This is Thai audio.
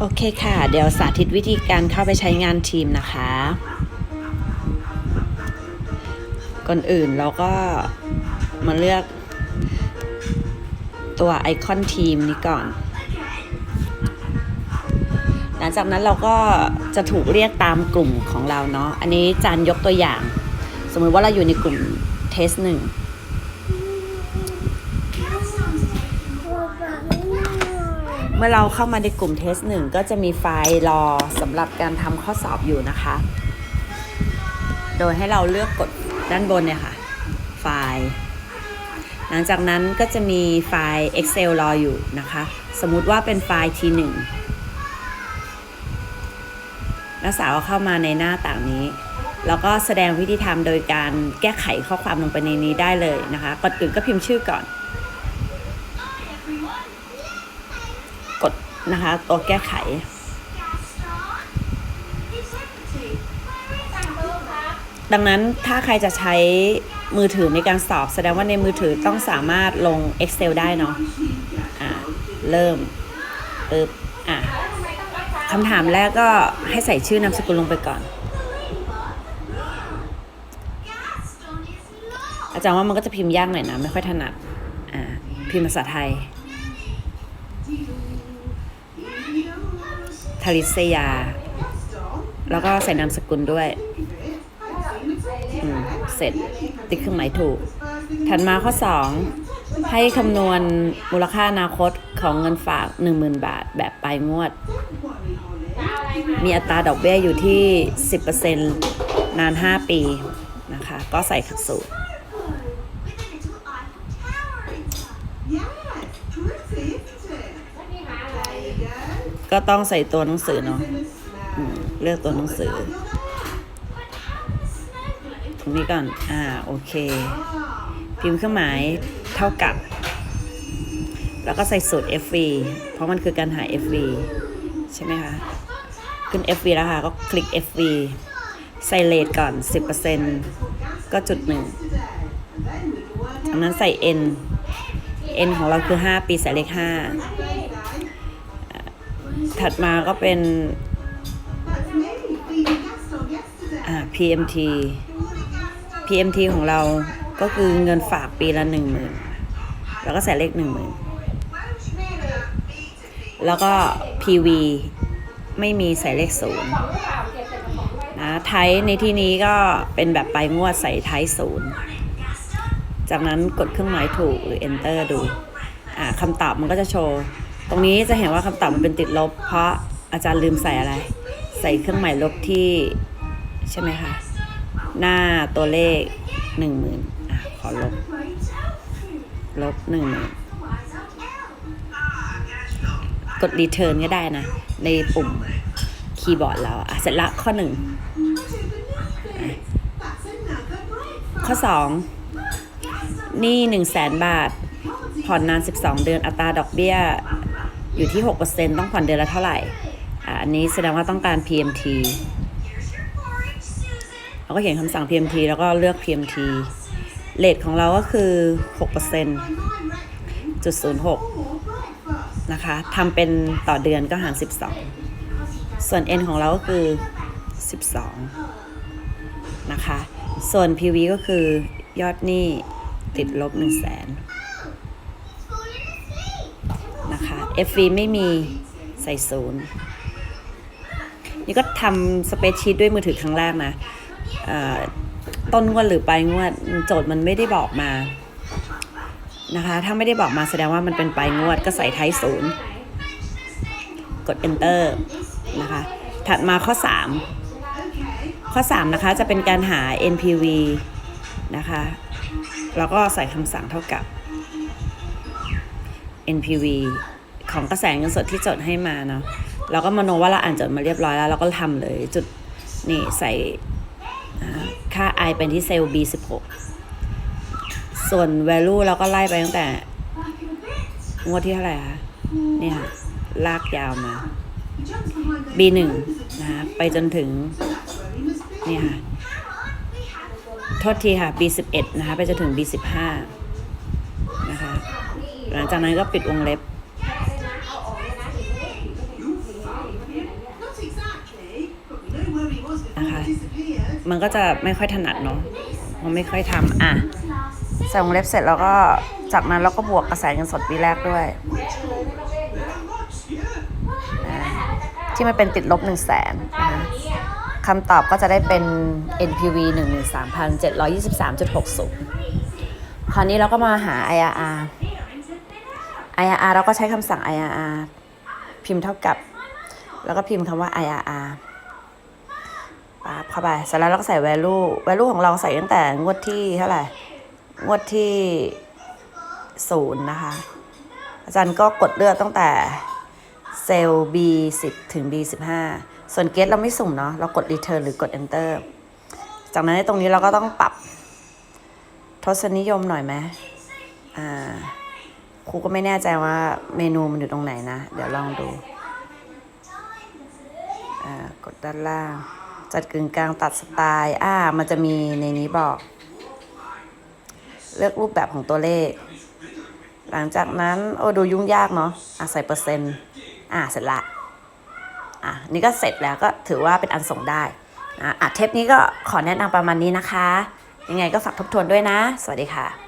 โอเคค่ะ เดี๋ยวสาธิตวิธีการเข้าไปใช้งานทีมนะคะ ก่อนอื่นเราก็มาเลือกตัวไอคอนทีมนี้ก่อน หลังจากนั้นเราก็จะถูกเรียกตามกลุ่มของเราเนาะ อันนี้จานยกตัวอย่าง สมมติว่าเราอยู่ในกลุ่มเทสหนึ่ง เมื่อเราเข้ามาในกลุ่มเทสหนึ่งก็จะมีไฟล์รอสำหรับการทำข้อสอบอยู่นะคะ โดยให้เราเลือกกดด้านบนเนี่ยค่ะ ไฟล์ หลังจากนั้นก็จะมีไฟล์ Excel รออยู่นะคะ สมมุติว่าเป็นไฟล์ T1 นักศึกษาเข้ามาในหน้าต่างนี้ แล้วก็แสดงวิธีทำโดยการแก้ไขข้อความลงไปในนี้ได้เลยนะคะก่อนอื่นก็พิมพ์ชื่อก่อน นะคะ ตัวแก้ไข ดังนั้นถ้าใครจะใช้มือถือในการสอบ แสดงว่าในมือถือต้องสามารถลง Excel ได้เนาะอ่าเริ่มปึ๊บอะคำถามแรกก็ให้ใส่ชื่อนามสกุลลงไปก่อน อาจารย์ว่ามันก็จะพิมพ์ยากหน่อยนะ ไม่ค่อยถนัด อ่า พิมพ์ภาษาไทย ทาริสยา แล้วก็ใส่นามสกุลด้วยเสร็จติ๊กเครื่องหมายถูก ถัดมาข้อ 2 ให้คำนวณมูลค่าอนาคตของเงินฝาก 10,000 บาทแบบปลายงวด มีอัตราดอกเบี้ยอยู่ที่ 10%นาน 5 ปีนะคะ ก็ใส่สูตร ก็ต้องใส่ตัวหนังสือเนาะอืมเลือกตัวหนังสือตรงนี้ก่อน อ่า โอเค พิมพ์เครื่องหมายเท่ากับ แล้วก็ใส่สูตร FV เพราะมันคือการหา FV ใช่ไหมคะ ขึ้น FV แล้วค่ะ ก็คลิก FV ใส่เลทก่อน 10%ก็จุดหนึ่งอันนั้นใส่ N N ของเราคือ 5 ปีใส่เลข5 ถัดมาก็เป็นอ่า PMT PMT ของเราก็คือเงินฝากปีละหนึ่งหมื่นแล้วก็ใส่เลขหนึ่งหมื่นแล้วก็ PV ไม่มีใส่เลขศูนย์นะไทยในที่นี้ก็เป็นแบบปลายงวดใส่ไทยศูนย์จากนั้นกดเครื่องหมายถูกหรือ enter ดูอ่าคำตอบมันก็จะโชว์ ตรงนี้จะเห็นว่าคำตอบมันเป็นติดลบ เพราะอาจารย์ลืมใส่อะไร ใส่เครื่องหมายลบที่ใช่ไหมคะ หน้าตัวเลขหนึ่งหมื่นอะขอลบ ลบหนึ่งหมื่นกด return ก็ได้นะ ในปุ่มคีย์บอร์ดเราอะเสร็จละข้อหนึ่งอะข้อสองหนี่หนึ่งแสนบาท ผ่อนนาน 12 เดือนอัตราดอกเบี้ย อยู่ที่ 6%ต้องผ่อนเดือนละเท่าไหร่อันนี้แสดงว่าต้องการ PMT เราก็เขียนคำสั่ง PMT แล้วก็เลือก PMT เลทของเราก็คือ 6%จุด06นะคะทำเป็นต่อเดือนก็หาร 12 ส่วน N ของเราก็คือ 12 นะคะ ส่วน PV ก็คือยอดหนี้ติดลบ 1 0 0 0 0แสน คะ FV ไม่มีใส่ศูนย์นี่ก็ทำสเปซชีตด้วยมือถือครั้งแรกนะต้นงวดหรือปลายงวดโจทย์มันไม่ได้บอกมานะคะ ถ้าไม่ได้บอกมาแสดงว่ามันเป็นปลายงวดก็ใส่ไทยศูนย์กด enter นะคะ ถัดมาข้อ 3 ข้อ 3 นะคะ จะเป็นการหา NPV นะคะ แล้วก็ใส่คำสั่งเท่ากับ NPV ของกระแสเงินสดที่จดให้มาเนาะเราก็มโนว่าเราอ่านจดมาเรียบร้อยแล้วเราก็ทำเลยจุดนี่ใส่อ่าค่า I เป็นที่เซลล์ B16 ส่วน value เราก็ไล่ไปตั้งแต่ งวดที่เท่าไหร่คะนี่ค่ะ ลากยาวมา B1 นะคะไปจนถึง นี่ค่ะ โทษทีค่ะ B11 นะคะ ไปจนถึง B15 นะคะ หลังจากนั้นก็ปิดวงเล็บ มันก็จะไม่ค่อยถนัดเนาะเพราะไม่ค่อยทำอะใส่วงเล็บเสร็จแล้วก็จากนั้นเราก็บวกกระแสเงินสดปีแรกด้วยอะที่มันเป็นติดลบ1 0 0 0 0แสนนะคำตอบก็จะได้เป็น NPV 13,723.60 คราวนี้เราก็มาหา IRR IRR เราก็ใช้คำสั่ง IRR พิมพ์เท่ากับ แล้วก็พิมพ์คำว่า IRR ปั๊บเข้าไปเสร็จแล้วเราก็ใส่ value value ของเราใส่ตั้งแต่งวดที่เท่าไหร่ งวดที่ศูนย์นะคะ อาจารย์ก็กดเลือกตั้งแต่เซลล์ B10 ถึง B15 ส่วน get เราไม่สุ่มเนาะ เรากด return หรือกด enter จากนั้นในตรงนี้เราก็ต้องปรับทศนิยมหน่อยไหมอ่า ครูก็ไม่แน่ใจว่าเมนูมันอยู่ตรงไหนนะ เดี๋ยวลองดู อ่า กดด้านล่าง จัดกึ่งกลางตัดสไตล์อ่ามันจะมีในนี้บอก เลือกรูปแบบของตัวเลข หลังจากนั้นโอ้ดูยุ่งยากเนาะอะใส่เปอร์เซ็นต์อ่าเสร็จละอะนี่ก็เสร็จแล้วก็ถือว่าเป็นอันส่งได้นะอะเทปนี้ก็ขอแนะนำประมาณนี้นะคะ ยังไงก็ฝากทบทวนด้วยนะ สวัสดีค่ะ